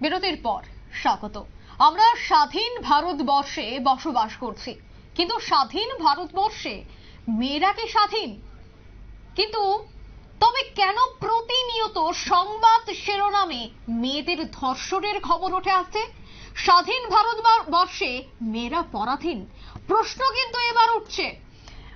বিরতির পর স্বাগত। আমরা স্বাধীন ভারতবর্ষে বসবাস করছি। কিন্তু স্বাধীন ভারতবর্ষে মেয়েরা কি স্বাধীন? কিন্তু তবে কেন প্রতিনিয়ত সংবাদ শিরোনামে মেয়েদের ধর্ষণের খবর উঠে আসছে? স্বাধীন ভারতবর্ষে মেয়েরা পরাধীন? প্রশ্ন কিন্তু এবার উঠছে।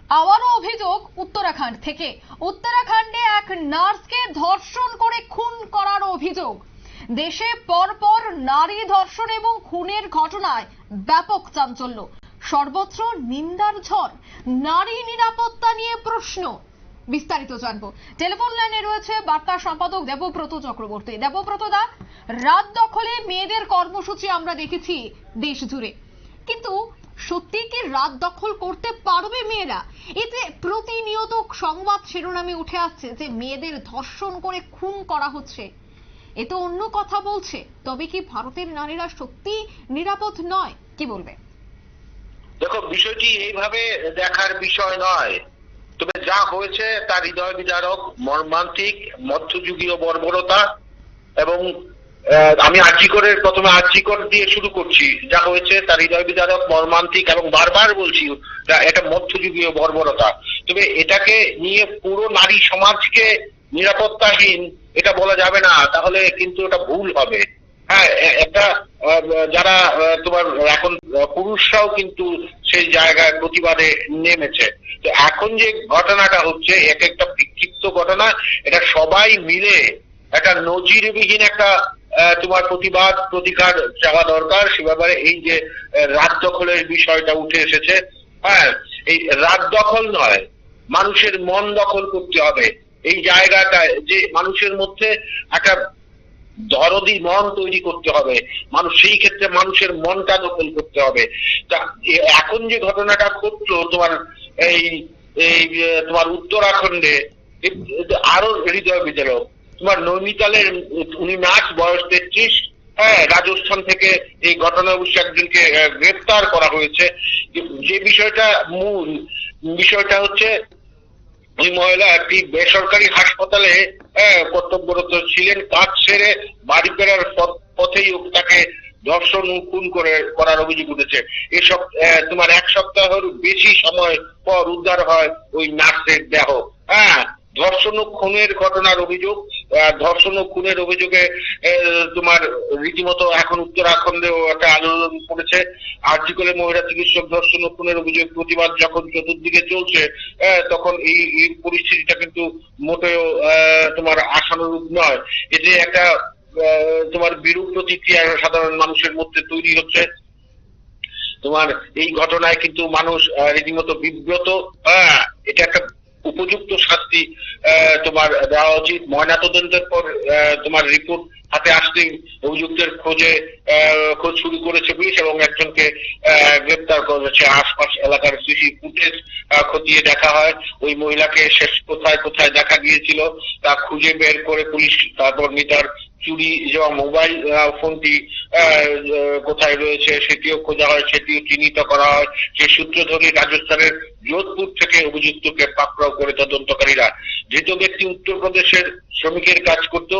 আবারও অভিযোগ উত্তরাখণ্ড থেকে। উত্তরাখণ্ডে এক নার্সকে ধর্ষণ করে খুন করার অভিযোগ। দেশে পরপর নারী ধর্ষণ এবং খুনের ঘটনায় ব্যাপক চাঞ্চল্য। সর্বত্র নিন্দার ঝড়, নারী নিরাপত্তা নিয়ে প্রশ্ন। বিস্তারিত জানব। টেলিফোন লাইনে রয়েছে বার্তা সম্পাদক দেবব্রত চক্রবর্তী। দেবব্রত দা, রাত দখলে মেয়েদের কর্মসূচি আমরা দেখেছি দেশ জুড়ে। কিন্তু সত্যি কি রাত দখল করতে পারবে মেয়েরা? এতে প্রতিনিয়ত সংবাদ শিরোনামে উঠে আসছে যে মেয়েদের ধর্ষণ করে খুন করা হচ্ছে। এ তো অন্য কথা বলছে। তবে কি ভারতের নারীরা সত্যি নিরাপদ নয়? কি বলবে? দেখো, বিষয়টি এইভাবে দেখার বিষয় নয়। তবে যা হয়েছে, তার হৃদয় বিদারক মর্মান্তিক, মধ্যযুগীয় বর্বরতা এবং আমি আর্জিকরের প্রথমে আর্জিকর দিয়ে শুরু করছি। যা হয়েছে, তার হৃদয় বিদারক মর্মান্তিক এবং বারবার বলছি, এটা মধ্যযুগীয় বর্বরতা। তবে এটাকে নিয়ে পুরো নারী সমাজকে নিরাপত্তাহীন, এটা বলা যাবে না, তাহলে কিন্তু এটা ভুল হবে। হ্যাঁ একটা যারা তোমার এখন পুরুষরাও কিন্তু সেই জায়গায় প্রতিবাদে নেমেছে। তো এখন যে ঘটনাটা হচ্ছে, এক একটা বিক্ষিপ্ত ঘটনা, এটা সবাই মিলে একটা নজিরবিহীন একটা তোমার প্রতিবাদ, প্রতিকার চাওয়া দরকার। সে ব্যাপারে এই যে রাত দখলের বিষয়টা উঠে এসেছে হ্যাঁ এই রাত দখল নয়, মানুষের মন দখল করতে হবে। এই জায়গাটায় যে মানুষের মধ্যে একটা দরদি মন তৈরি করতে হবে মানুষ সেই ক্ষেত্রে মানুষের মনটা দখল করতে হবে। তা এখন যে ঘটনাটা ঘটলো তোমার এই এই তোমার উত্তরাখণ্ডে আরও হৃদয় বিদারক তোমার নৈনিতালের উনি নাচ বয়স তেত্রিশ হ্যাঁ রাজস্থান থেকে এই ঘটনা অবশ্য একজনকে আহ, গ্রেফতার করা হয়েছে। যে বিষয়টা মূল বিষয়টা হচ্ছে ওই মহিলা একটি বেসরকারি হাসপাতালে কর্তব্যরত ছিলেন। কাজ সেরে বাড়ি ফেরার পথ- পথেই তাকে ধর্ষণ খুন করে, করার অভিযোগ উঠেছে। এসব তোমার এক সপ্তাহের বেশি সময় পর উদ্ধার হয় ওই নার্সের দেহ। হ্যাঁ ধর্ষণ খুনের ঘটনার অভিযোগ ধর্ষণ ও খুনের অভিযোগে তোমার রীতিমতো এখন উত্তরাখণ্ডেও একটা আন্দোলন করেছে। আর্টিকেলে মহিলা চিকিৎসক ধর্ষণ ও খুনের অভিযোগ প্রতিবাদ যখন চতুর্দিকে চলছে তখন এই পরিস্থিতিটা কিন্তু মোটেও তোমার আশানুরূপ নয়। এতে একটা তোমার বিরূপ প্রতিক্রিয়া সাধারণ মানুষের মধ্যে তৈরি হচ্ছে, তোমার এই ঘটনায় কিন্তু মানুষ রীতিমতো বিব্রত। এটা একটা উপযুক্ত শাস্তি তোমার দেওয়া উচিত। ময়নাতদন্তের পর তোমার রিপোর্ট হাতে আসতেই অভিযুক্তের খোঁজে খোঁজ শুরু করেছে পুলিশ এবং একজনকে গ্রেপ্তার করেছে। আশপাশ এলাকার সিসি ফুটেজ খতিয়ে দেখা হয়। ওই মহিলাকে শেষ কোথায় কোথায় দেখা গিয়েছিল তা খুঁজে বের করে পুলিশ তারপর মিটার চুরি যাওয়া মোবাইল ফোনটি কোথায় রয়েছে, সেটিও খোঁজা হয়, সেটিও চিহ্নিত করা হয়। সে সূত্র ধরে রাজস্থানের যোধপুর থেকে অভিযুক্তকে পাকড়াও করে তদন্তকারীরা। ধৃত ব্যক্তি উত্তরপ্রদেশের শ্রমিকের কাজ করত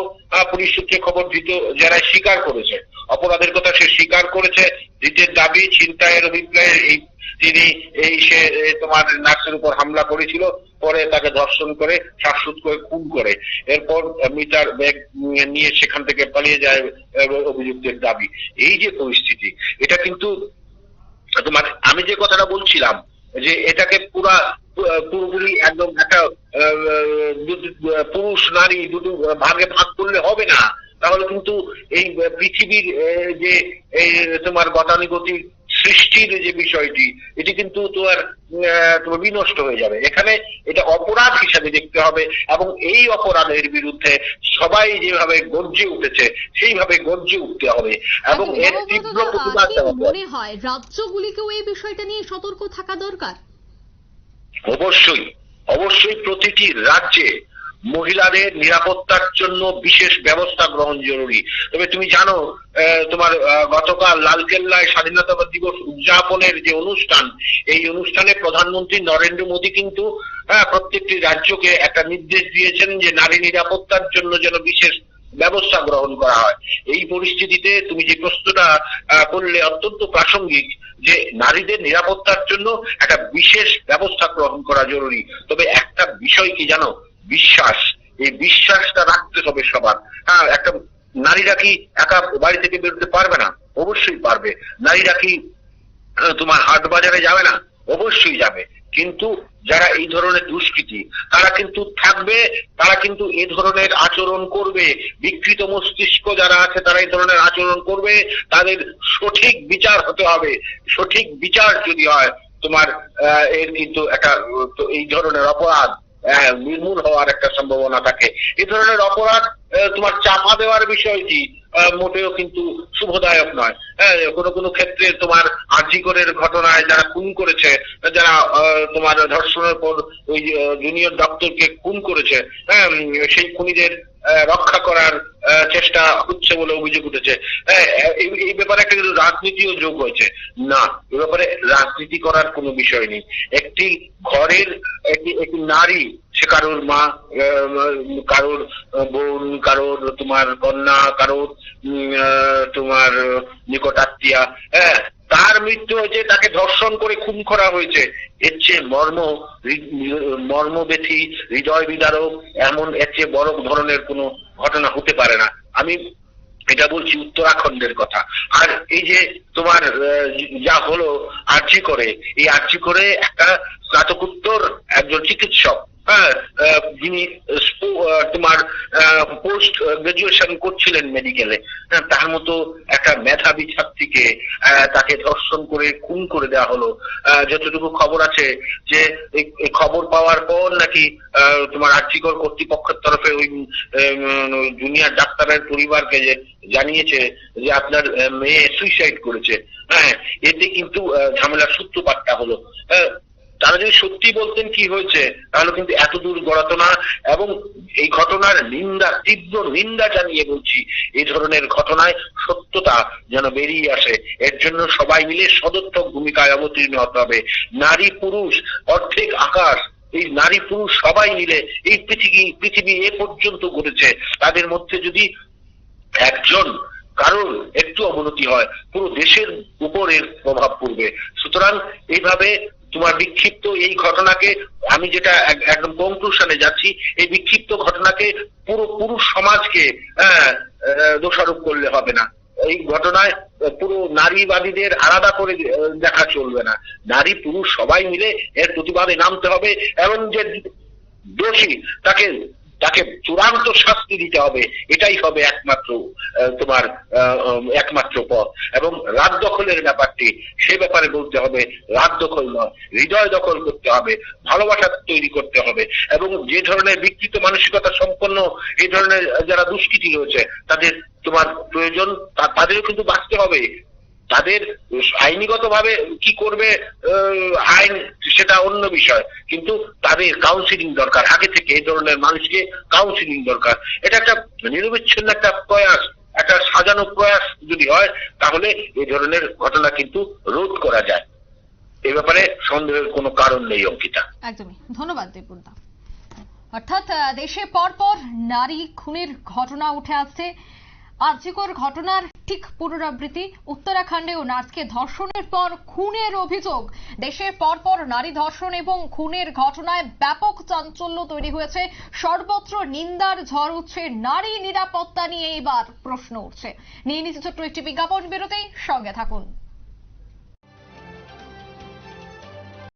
পুলিশ সূত্রে খবর ধৃত যারা স্বীকার করেছে। অপরাধের কথা সে স্বীকার করেছে। ধৃতের দাবি, ছিনতাইয়ের অভিপ্রায়ে এই তিনি এই সে তোমার নার্সের উপর হামলা করেছিল, পরে তাকে ধর্ষণ করে, শ্বাসরোধ করে, খুন করে। এরপর মিটার ব্যাগ নিয়ে সেখান থেকে পালিয়ে যায় অভিযুক্তের দাবি। এই যে পরিস্থিতি, এটা কিন্তু তোমার, আমি যে কথাটা বলছিলাম, যে এটাকে পুরা পুরোপুরি একদম একটা পুরুষ, নারী দুটো ভাগে ভাগ করলে হবে না। তাহলে কিন্তু এই পৃথিবীর যে এই তোমার গতানুগতিক সৃষ্টির যে বিষয়টি এটি কিন্তু তোমার তোমার বিনষ্ট হয়ে যাবে এখানে এটা অপরাধ হিসাবে দেখতে হবে এবং এই অপরাধের বিরুদ্ধে সবাই যেভাবে গর্জে উঠেছে সেইভাবে গর্জে উঠতে হবে এবং এর তীব্র প্রতিবাদ। মনে হয় রাজ্যগুলিকেও এই বিষয়টা নিয়ে সতর্ক থাকা দরকার অবশ্যই অবশ্যই প্রতিটি রাজ্যে মহিলাদের নিরাপত্তার জন্য বিশেষ ব্যবস্থা গ্রহণ জরুরি। তবে তুমি জানো তোমার গতকাল লালকেল্লায় স্বাধীনতা দিবস উদযাপনের যে অনুষ্ঠান, এই অনুষ্ঠানে প্রধানমন্ত্রী নরেন্দ্র মোদী কিন্তু প্রত্যেকটি রাজ্যকে একটা নির্দেশ দিয়েছেন যে নারী নিরাপত্তার জন্য যেন বিশেষ ব্যবস্থা গ্রহণ করা হয়। এই পরিস্থিতিতে তুমি যে প্রশ্নটা করলে অত্যন্ত প্রাসঙ্গিক যে নারীদের নিরাপত্তার জন্য একটা বিশেষ ব্যবস্থা গ্রহণ করা জরুরি। তবে একটা বিষয় কি জানো বিশ্বাস, এই বিশ্বাসটা রাখতে হবে সবার। হ্যাঁ একটা নারীরা কি একা বাড়ি থেকে বেরোতে পারবে না? অবশ্যই পারবে। নারীরা কি তোমার হাট বাজারে যাবে না? অবশ্যই যাবে। কিন্তু যারা এই ধরনের দুষ্কৃতী, তারা কিন্তু থাকবে, তারা কিন্তু এই ধরনের আচরণ করবে। বিকৃত মস্তিষ্ক যারা আছে, তারা এই ধরনের আচরণ করবে। তাদের সঠিক বিচার হতে হবে। সঠিক বিচার যদি হয়, তোমার এর কিন্তু একটা এই ধরনের অপরাধ নির্মূল হওয়ার একটা সম্ভাবনা থাকে। এ ধরনের অপরাধ তোমার চাপা দেওয়ার বিষয়টি মোটেও কিন্তু শুভদায়ক নয়। হ্যাঁ কোনো কোনো ক্ষেত্রে তোমার আর্জিকরের ঘটনায় যারা খুন করেছে, যারা তোমার ধর্ষণের পর ওই জুনিয়র ডক্টরকে খুন করেছে হ্যাঁ সেই খুনিদের রক্ষা করার চেষ্টা হচ্ছে বলে অভিযোগ উঠেছে। এই ব্যাপারে একটা কিন্তু রাজনীতিও যোগ হয়েছে। না, এ ব্যাপারে রাজনীতি করার কোনো বিষয় নেই। একটি ঘরের, একটি নারী, সে কারোর মা কারোর বোন, কারোর তোমার কন্যা, কারোর তোমার নিকট আত্মীয়া হ্যাঁ তার মৃত্যু হয়েছে, তাকে ধর্ষণ করে খুন করা হয়েছে। এর চেয়ে মর্ম মর্মব্যথী, হৃদয় বিদারক, এমন, এর চেয়ে বড় ধরনের কোনো ঘটনা হতে পারে না। আমি এটা বলছি উত্তরাখণ্ডের কথা। আর এই যে তোমার যা হলো আর্জি করে, এই আর্জি করে একটা স্নাতকোত্তর একজন চিকিৎসক যিনি স্পো- আহ, তোমার পোস্ট গ্রাজুয়েশন করছিলেন মেডিকেলে হ্যাঁ, তার মতো একটা মেধাবী ছাত্রীকে তাকে ধর্ষণ করে খুন করে দেওয়া হলো। যতটুকু খবর আছে যে খবর পাওয়ার পর নাকি তোমার আর্থিকর কর্তৃপক্ষের তরফে ওই জুনিয়র ডাক্তারের পরিবারকে যে জানিয়েছে যে আপনার মেয়ে সুইসাইড করেছে। হ্যাঁ এতে কিন্তু ঝামেলার সূত্রপাতটা হলো। হ্যাঁ যদি সত্যি বলতেন কি হয়েছে, তাহলে কিন্তু এত দূর গড়াতো না। এবং এই ঘটনার নিন্দা, তীব্র নিন্দা জানিয়ে বলছি, এই ধরনের ঘটনায় সত্যতা যেন বেরিয়ে আসে। এর জন্য সবাই মিলে সদর্থক ভূমিকায় অবতীর্ণ হতে হবে। নারী পুরুষ, অর্ধেক আকাশ, এই নারী পুরুষ সবাই মিলে এই পৃথিবী পৃথিবী এ পর্যন্ত ঘটেছে। তাদের মধ্যে যদি একজন কারণ একটু অবনতি হয়, পুরো দেশের উপরের প্রভাব পড়বে। সুতরাং এইভাবে তোমার বিক্ষিপ্ত এই ঘটনাকে আমি যেটা এক- একদম কনক্লুশনে যাচ্ছি এই বিক্ষিপ্ত ঘটনাকে পুরো পুরুষ সমাজকে হ্যাঁ, দোষারোপ করলে হবে না। এই ঘটনায় পুরো নারীবাদীদের আলাদা করে দেখা চলবে না। নারী পুরুষ সবাই মিলে এর প্রতিবাদে নামতে হবে। এবং যে দোষী তাকে তাকে চূড়ান্ত শাস্তি দিতে হবে, এটাই হবে একমাত্র তোমার একমাত্র পথ। এবং রাত দখলের ব্যাপারটি, সে ব্যাপারে বলতে হবে, রাত দখল নয়, হৃদয় দখল করতে হবে, ভালোবাসা তৈরি করতে হবে। এবং যে ধরনের বিকৃত মানসিকতা সম্পন্ন এই ধরনের যারা দুষ্কৃতী রয়েছে, তাদের তোমার প্রয়োজন তাদেরও কিন্তু বাঁচতে হবে। তাদের আইনিগত ভাবে কি করবে আইন সেটা অন্য বিষয়। কিন্তু তাদের কাউন্সিলিং দরকার। আগে থেকে এই ধরনের মানুষকে কাউন্সিলিং দরকার। এটা একটা নিরবিচ্ছিন্ন একটা প্রয়াস, একটা সাজানো প্রয়াস যদি হয়, তাহলে এই ধরনের ঘটনা কিন্তু রোধ করা যায়। এ ব্যাপারে সন্দেহের কোনো কারণ নেই, অঙ্কিতা। একদমই। ধন্যবাদ দেবুলদা অর্থাৎ দেশে পরপর নারী খুনের ঘটনা উঠে আসছে। আর্যিকর ঘটনার ঠিক পুনরাবৃত্তি। উত্তরাখণ্ডেও নার্সকে ধর্ষণের পর খুনের অভিযোগ। দেশে পরপর নারী ধর্ষণ এবং খুনের ঘটনায় ব্যাপক চাঞ্চল্য তৈরি হয়েছে। সর্বত্র নিন্দার ঝড় উঠছে, নারী নিরাপত্তা নিয়ে এবার প্রশ্ন উঠছে। নিয়ে নিচ্ছে ছোট্ট একটি বিজ্ঞাপন বিরতি, সঙ্গে থাকুন।